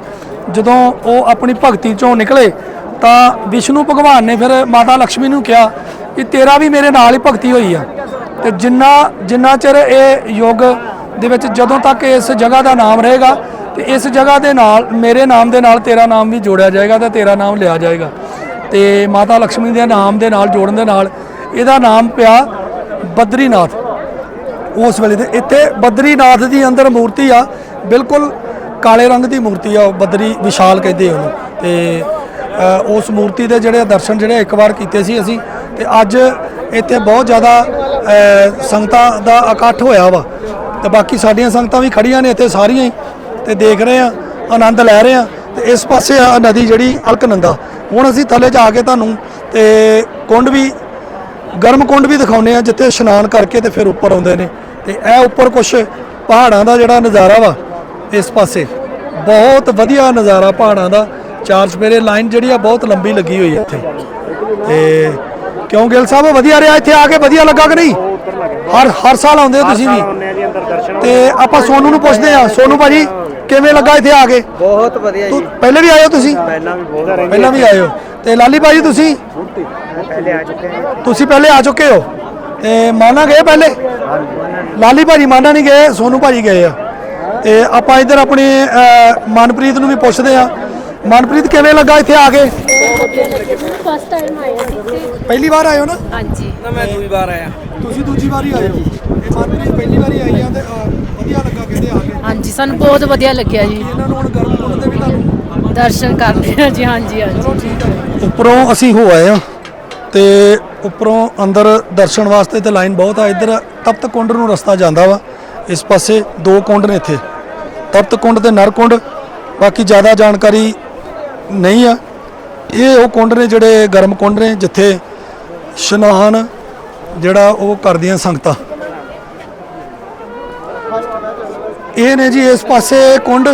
ਜਦੋਂ ਉਹ ਆਪਣੀ ਭਗਤੀ ਚੋਂ ਨਿਕਲੇ ਤਾਂ ਵਿਸ਼ਨੂੰ ਭਗਵਾਨ ਨੇ ਫਿਰ ਮਾਤਾ ਲక్ష్ਮੀ ਨੂੰ ਕਿਹਾ ਕਿ ਤੇਰਾ ਵੀ ਮੇਰੇ ਨਾਲ ਹੀ ਭਗਤੀ ਹੋਈ ਆ ਤੇ ਜਿੰਨਾ ਜਿੰਨਾ ਚਿਰ ਇਹ ਯੋਗ ਦੇ ਵਿੱਚ ਜਦੋਂ ਤੱਕ ਇਸ ਜਗ੍ਹਾ ਦਾ ਨਾਮ ਰਹੇਗਾ ਤੇ ਇਸ ਜਗ੍ਹਾ ਦੇ ਨਾਲ ਮੇਰੇ ਨਾਮ ਦੇ ਨਾਲ ਤੇਰਾ ਨਾਮ ਵੀ ਜੋੜਿਆ ਜਾਏਗਾ ਤੇ ਤੇਰਾ ਨਾਮ ਲਿਆ ਜਾਏਗਾ। ਤੇ ਮਾਤਾ ਲక్ష్ਮੀ ਦੇ ਨਾਮ ਦੇ ਨਾਲ ਜੋੜਨ ਦੇ ਨਾਲ ਇਹਦਾ ਨਾਮ ਪਿਆ ਬਦਰੀਨਾਥ। ਉਸ ਵੇਲੇ ਦੇ ਇੱਥੇ ਬਦਰੀਨਾਥ ਦੀ ਅੰਦਰ ਮੂਰਤੀ ਆ ਬਿਲਕੁਲ ਕਾਲੇ ਰੰਗ ਦੀ ਮੂਰਤੀ ਆ ਉਹ ਬਦਰੀ ਵਿਸ਼ਾਲ ਕਹਿੰਦੇ ਉਹਨੂੰ। ਤੇ ਅ, ਉਸ ਮੂਰਤੀ ਦੇ ਜਿਹੜੇ ਦਰਸ਼ਨ ਜਿਹੜੇ ਇੱਕ ਵਾਰ ਕੀਤੇ ਸੀ ਅਸੀਂ ਤੇ ਅੱਜ ਇੱਥੇ ਬਹੁਤ ਜ਼ਿਆਦਾ ਅ, ਸੰਗਤਾਂ ਦਾ ਇਕੱਠ ਹੋਇਆ ਵਾ। ਤੇ ਬਾਕੀ ਸਾਡੀਆਂ ਸੰਗਤਾਂ ਵੀ ਖੜੀਆਂ ਨੇ ਇੱਥੇ ਸਾਰੀਆਂ ਹੀ ਤੇ ਦੇਖ ਰਹੇ ਆ ਆਨੰਦ ਲੈ ਰਹੇ ਆ ਤੇ ਇਸ ਪਾਸੇ ਆ ਨਦੀ ਜਿਹੜੀ ਅਲਕਨੰਦਾ, ਹੁਣ ਅਸੀਂ ਥੱਲੇ ਜਾ ਕੇ ਤੁਹਾਨੂੰ ਤੇ ਕੁੰਡ ਵੀ, ਗਰਮ ਕੁੰਡ ਵੀ ਦਿਖਾਉਨੇ ਆ ਜਿੱਥੇ ਇਸ਼ਨਾਨ ਕਰਕੇ ਤੇ ਫਿਰ ਉੱਪਰ ਆਉਂਦੇ ਨੇ। ਤੇ ਇਹ ਉੱਪਰ ਕੁਝ ਪਹਾੜਾਂ ਦਾ ਜਿਹੜਾ ਨਜ਼ਾਰਾ ਵਾ, ਇਸ ਪਾਸੇ। ਬਹੁਤ ਵਧੀਆ ਨਜ਼ਾਰਾ ਪਹਾੜਾਂ ਦਾ। ਚਾਰ ਸਪੇਰੇ ਲਾਈਨ ਜਿਹੜੀ ਆ, ਬਹੁਤ ਲੰਬੀ ਲੱਗੀ ਹੋਈ ਹੈ ਇੱਥੇ। ਤੇ ਕਿਉਂ ਗਿੱਲ ਸਾਹਿਬ, ਵਧੀਆ ਰਿਹਾ ਇੱਥੇ ਆ ਕੇ? ਵਧੀਆ ਲੱਗਾ ਕਿ ਨਹੀਂ? ਹਰ ਹਰ ਸਾਲ ਆਉਂਦੇ ਹੋ ਤੁਸੀਂ ਵੀ? ਆਉਂਦੇ ਆ ਜੀ ਅੰਦਰ ਦਰਸ਼ਨ ਤੇ ਆਪਾਂ ਸੋਨੂ ਨੂੰ ਪੁੱਛਦੇ ਆ ਸੋਨੂ ਭਾਜੀ ਕਿਵੇਂ ਲੱਗਾ ਇੱਥੇ ਆ ਕੇ? ਬਹੁਤ ਵਧੀਆ ਤੂੰ ਪਹਿਲੇ ਵੀ ਆਏ ਹੋ ਤੁਸੀਂ? ਪਹਿਲਾਂ ਵੀ ਬਹੁਤ ਰਹਿੰਦੇ ਪਹਿਲਾਂ ਵੀ ਆਏ ਹੋ। ਤੇ ਲਾਲੀ ਭਾਜੀ ਤੁਸੀਂ? ਪਹਿਲੇ ਆ ਚੁੱਕੇ ਆ ਤੁਸੀਂ ਪਹਿਲੇ ਆ ਚੁੱਕੇ ਹੋ। ਤੇ ਮਾਨਾ ਗਏ ਪਹਿਲੇ? ਲਾਲੀ ਭਾਜੀ ਮਾਨਾ ਨਹੀਂ ਗਏ ਸੋਨੂ ਭਾਜੀ ਗਏ ਆ। ਤੇ ਆਪਾਂ ਇੱਧਰ ਆਪਣੀ ਮਨਪ੍ਰੀਤ ਨੂੰ ਵੀ ਪੁੱਛਦੇ ਆ ਮਨਪ੍ਰੀਤ ਕਿਵੇਂ ਲੱਗਾ ਇੱਥੇ ਆ ਕੇ? ਫਸਟ ਟਾਈਮ ਆਏ ਸੀ ਤੇ ਪਹਿਲੀ ਵਾਰ ਆਏ ਹੋ ਨਾ? ਹਾਂਜੀ। ਮੈਂ ਦੂਈ ਵਾਰ ਆਇਆ। ਤੁਸੀਂ ਦੂਜੀ ਵਾਰੀ ਆਏ ਹੋ। ਇਹ ਮਨਪ੍ਰੀਤ ਪਹਿਲੀ ਵਾਰੀ ਆਈ ਆ ਤੇ ਅਹ, ਵਧੀਆ ਲੱਗਾ ਕਹਿੰਦੇ ਆ ਕੇ? ਹਾਂਜੀ ਸਾਨੂੰ ਬਹੁਤ ਵਧੀਆ ਲੱਗਿਆ ਜੀ। ਇਹਨਾਂ ਨੂੰ ਹੁਣ ਗਰਮ ਕੁੰਡ ਦੇ ਵੀ ਤੁਹਾਨੂੰ ਦਰਸ਼ਨ ਕਰਦੇ ਹਾਂ ਜੀ ਹਾਂਜੀ ਹਾਂਜੀ। ਉੱਪਰੋਂ ਅਸੀਂ ਹੋ ਆਏ ਆ ਤੇ ਉੱਪਰੋਂ ਅੰਦਰ ਦਰਸ਼ਨ ਵਾਸਤੇ ਤੇ ਲਾਈਨ ਬਹੁਤ ਆ ਇੱਧਰ ਤਪਤ ਕੁੰਡ ਨੂੰ ਰਸਤਾ ਜਾਂਦਾ ਵਾ। ਇਸ ਪਾਸੇ ਦੋ ਕੁੰਡ ਨੇ ਇੱਥੇ। ਤਪਤ ਕੁੰਡ ਤੇ ਨਰ ਕੁੰਡ ਬਾਕੀ ਜ਼ਿਆਦਾ ਜਾਣਕਾਰੀ ਨਹੀਂ ਆ। ਇਹ ਉਹ ਕੁੰਡ ਨੇ ਜਿਹੜੇ ਗਰਮ ਕੁੰਡ ਨੇ ਜਿੱਥੇ ਇਸ਼ਨਾਨ ਜਿਹੜਾ ਉਹ ਕਰਦੀਆਂ ਸੰਗਤਾਂ। ਇਹ ਨੇ ਜੀ ਇਸ ਪਾਸੇ ਕੁੰਡ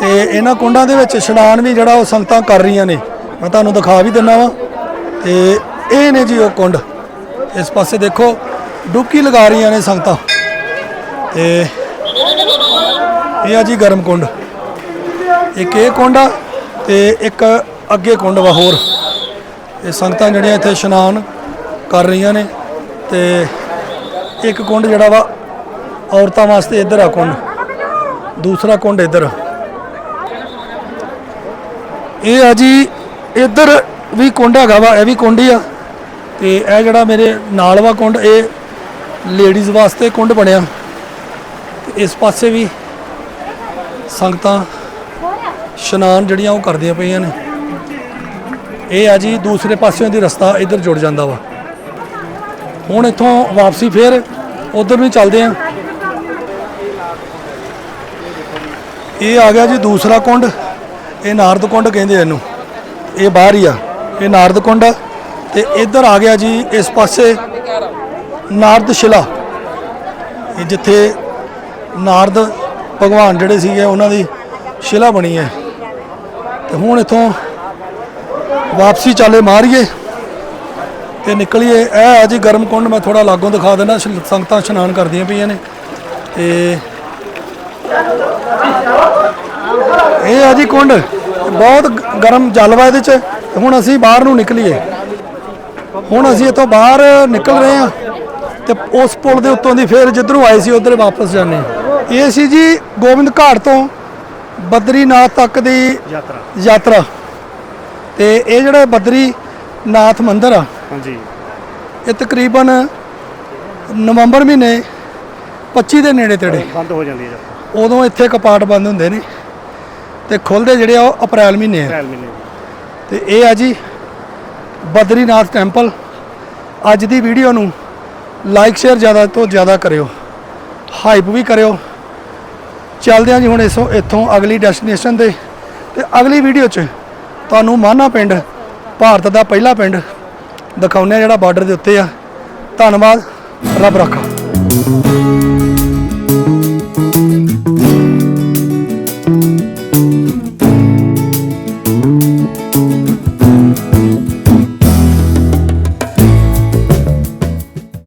ਤੇ ਇਹਨਾਂ ਕੁੰਡਾਂ ਦੇ ਵਿੱਚ ਇਸ਼ਨਾਨ ਵੀ ਜਿਹੜਾ ਉਹ ਸੰਗਤਾਂ ਕਰ ਰਹੀਆਂ ਨੇ। ਮੈਂ ਤੁਹਾਨੂੰ ਦਿਖਾ ਵੀ ਦਿੰਨਾ ਵਾਂ। ਤੇ ਇਹ ਨੇ ਜੀ ਉਹ ਕੁੰਡ। ਇਸ ਪਾਸੇ ਦੇਖੋ, ਡੁਬਕੀ ਲਗਾ ਰਹੀਆਂ ਨੇ ਸੰਗਤਾਂ। ਤੇ ਇਹ ਆ ਜੀ ਗਰਮ ਕੁੰਡ। ਇੱਕ ਇਹ ਕੁੰਡ ਆ ਤੇ ਇੱਕ ਅੱਗੇ ਕੁੰਡ ਵਾ ਹੋਰ। ਇਹ ਸੰਗਤਾਂ ਜਿਹੜੀਆਂ ਇੱਥੇ ਇਸ਼ਨਾਨ ਕਰ ਰਹੀਆਂ ਨੇ ਤੇ ਇੱਕ ਕੁੰਡ ਜਿਹੜਾ ਵਾ ਔਰਤਾਂ ਵਾਸਤੇ ਇੱਧਰ ਆ ਕੁੰਡ, ਦੂਸਰਾ ਕੁੰਡ ਇੱਧਰ। ਇਹ ਆ ਜੀ, ਇੱਧਰ ਵੀ ਕੁੰਡ ਹੈਗਾ ਵਾ, ਇਹ ਵੀ ਕੁੰਡ ਹੀ ਆ। ਤੇ ਇਹ ਜਿਹੜਾ ਮੇਰੇ ਨਾਲ ਵਾ ਕੁੰਡ, ਇਹ ਲੇਡੀਜ਼ ਵਾਸਤੇ ਕੁੰਡ ਬਣਿਆ। ਤੇ ਇਸ ਪਾਸੇ ਵੀ ਸੰਗਤਾਂ ਇਸ਼ਨਾਨ ਜਿਹੜੀਆਂ ਉਹ ਕਰਦੀਆਂ ਪਈਆਂ ਨੇ। ਇਹ ਆ ਜੀ ਦੂਸਰੇ ਪਾਸਿਓਂ ਦੀ ਰਸਤਾ ਇੱਧਰ ਜੁੜ ਜਾਂਦਾ ਵਾ। ਹੁਣ ਇੱਥੋਂ ਵਾਪਸੀ ਫੇਰ ਉਧਰ ਨੂੰ ਚੱਲਦੇ ਆ। ਇਹ ਆ ਗਿਆ ਜੀ ਦੂਸਰਾ ਕੁੰਡ। ਇਹ ਨਾਰਦ ਕੁੰਡ ਕਹਿੰਦੇ ਇਹਨੂੰ। ਇਹ ਬਾਹਰ ਹੀ ਆ। ਇਹ ਨਾਰਦ ਕੁੰਡ ਆ ਤੇ ਇੱਧਰ ਆ ਗਿਆ ਜੀ ਇਸ ਪਾਸੇ ਨਾਰਦ ਸ਼ਿਲਾ। ਇਹ ਜਿੱਥੇ ਨਾਰਦ ਭਗਵਾਨ ਜਿਹੜੇ ਸੀਗੇ ਉਹਨਾਂ ਦੀ ਸ਼ਿਲਾ ਬਣੀ ਹੈ। ਤੇ ਹੁਣ ਇੱਥੋਂ ਵਾਪਸੀ ਚਾਲੇ ਮਾਰੀਏ ਤੇ ਨਿਕਲੀਏ। ਇਹ ਆ ਜੀ ਗਰਮ ਕੁੰਡ ਮੈਂ ਥੋੜਾ ਲਾਗੋਂ ਦਿਖਾ ਦਿੰਦਾ ਸੰਗਤਾਂ ਇਸ਼ਨਾਨ ਕਰਦੀਆਂ ਪਈਆਂ ਨੇ। ਤੇ ਇਹ ਆ ਜੀ ਕੁੰਡ ਬਹੁਤ ਗਰਮ ਜਲ ਵਾ ਇਹਦੇ ਚ। ਹੁਣ ਅਸੀਂ ਬਾਹਰ ਨੂੰ ਨਿਕਲੀਏ। ਹੁਣ ਅਸੀਂ ਇੱਥੋਂ ਬਾਹਰ ਨਿਕਲ ਰਹੇ ਹਾਂ ਤੇ ਉਸ ਪੁਲ ਦੇ ਉੱਤੋਂ ਦੀ ਫੇਰ ਜਿੱਧਰੋਂ ਆਏ ਸੀ ਉਧਰ ਵਾਪਸ ਹਾਂ। ਇਹ ਸੀ ਜੀ ਗੋਬਿੰਦ ਘਾਟ ਤੋਂ ਬਦਰੀਨਾਥ ਤੱਕ ਦੀ ਯਾਤਰਾ। ਯਾਤਰਾ। ਤੇ ਇਹ ਜਿਹੜਾ ਬਦਰੀ ਨਾਥ ਮੰਦਿਰ ਆ ਹਾਂਜੀ। ਇਹ ਤਕਰੀਬਨ ਨਵੰਬਰ ਮਹੀਨੇ 25 ਦੇ ਨੇੜੇ ਤੇੜੇ। ਬੰਦ ਹੋ ਜਾਂਦੀ ਹੈ ਉਦੋਂ ਇੱਥੇ ਕਪਾਟ ਬੰਦ ਹੁੰਦੇ ਨੇ ਤੇ ਖੁੱਲਦੇ ਜਿਹੜੇ ਆ ਉਹ ਅਪ੍ਰੈਲ ਮਹੀਨੇ ਆ। ਅਪ੍ਰੈਲ ਮਹੀਨੇ। ਤੇ ਇਹ ਆ ਜੀ ਬਦਰੀਨਾਥ ਟੈਂਪਲ। ਅੱਜ ਦੀ ਵੀਡੀਓ ਨੂੰ ਲਾਈਕ ਸ਼ੇਅਰ ਜ਼ਿਆਦਾ ਤੋਂ ਜ਼ਿਆਦਾ ਕਰਿਓ। ਹਾਈਪ ਵੀ ਕਰਿਓ। ਚੱਲਦੇ ਹਾਂ ਜੀ ਹੁਣ ਇਸੋਂ ਇੱਥੋਂ ਅਗਲੀ ਡੈਸਟੀਨੇਸ਼ਨ ਤੇ ਤੇ ਅਗਲੀ ਵੀਡੀਓ 'ਚ ਤੁਹਾਨੂੰ ਮਾਨਾ ਪਿੰਡ, ਭਾਰਤ ਦਾ ਪਹਿਲਾ ਪਿੰਡ ਦਿਖਾਉਂਦੇ ਆ ਜਿਹੜਾ ਬਾਰਡਰ ਦੇ ਉੱਤੇ ਆ। ਧੰਨਵਾਦ, ਰੱਬ ਰੱਖਾ।